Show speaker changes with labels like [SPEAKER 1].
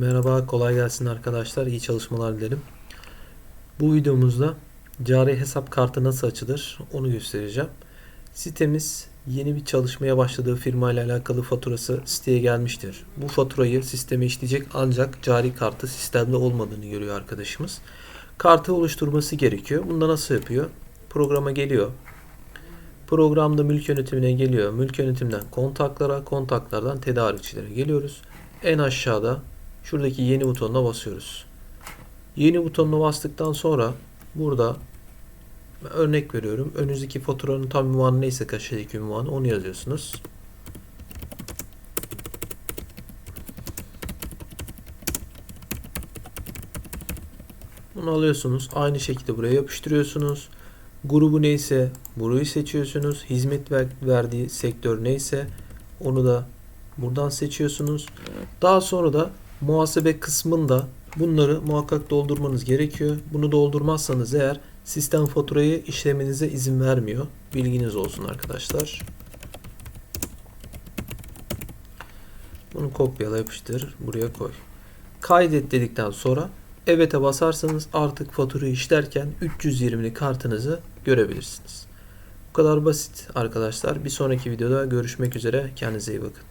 [SPEAKER 1] Merhaba, kolay gelsin arkadaşlar. İyi çalışmalar dilerim. Bu videomuzda cari hesap kartı nasıl açılır onu göstereceğim. Sitemiz yeni bir çalışmaya başladığı firma ile alakalı faturası siteye gelmiştir. Bu faturayı sisteme işleyecek ancak cari kartı sistemde olmadığını görüyor arkadaşımız. Kartı oluşturması gerekiyor. Bunda nasıl yapıyor? Programa geliyor. Programda mülk yönetimine geliyor. Mülk yönetimden kontaklara, kontaklardan tedarikçilere geliyoruz. En aşağıda şuradaki yeni butonuna basıyoruz. Yeni butonuna bastıktan sonra burada örnek veriyorum. Önünüzdeki faturanın tam ünvanı neyse kaşedeki ünvanı onu yazıyorsunuz. Bunu alıyorsunuz. Aynı şekilde buraya yapıştırıyorsunuz. Grubu neyse burayı seçiyorsunuz. Hizmet ver- verdiği sektör neyse onu da buradan seçiyorsunuz. Daha sonra da muhasebe kısmında bunları muhakkak doldurmanız gerekiyor. Bunu doldurmazsanız eğer sistem faturayı işlemenize izin vermiyor. Bilginiz olsun arkadaşlar. Bunu kopyala yapıştır. Buraya koy. Kaydet dedikten sonra evet'e basarsanız artık faturayı işlerken 320'li kartınızı görebilirsiniz. Bu kadar basit arkadaşlar. Bir sonraki videoda görüşmek üzere. Kendinize iyi bakın.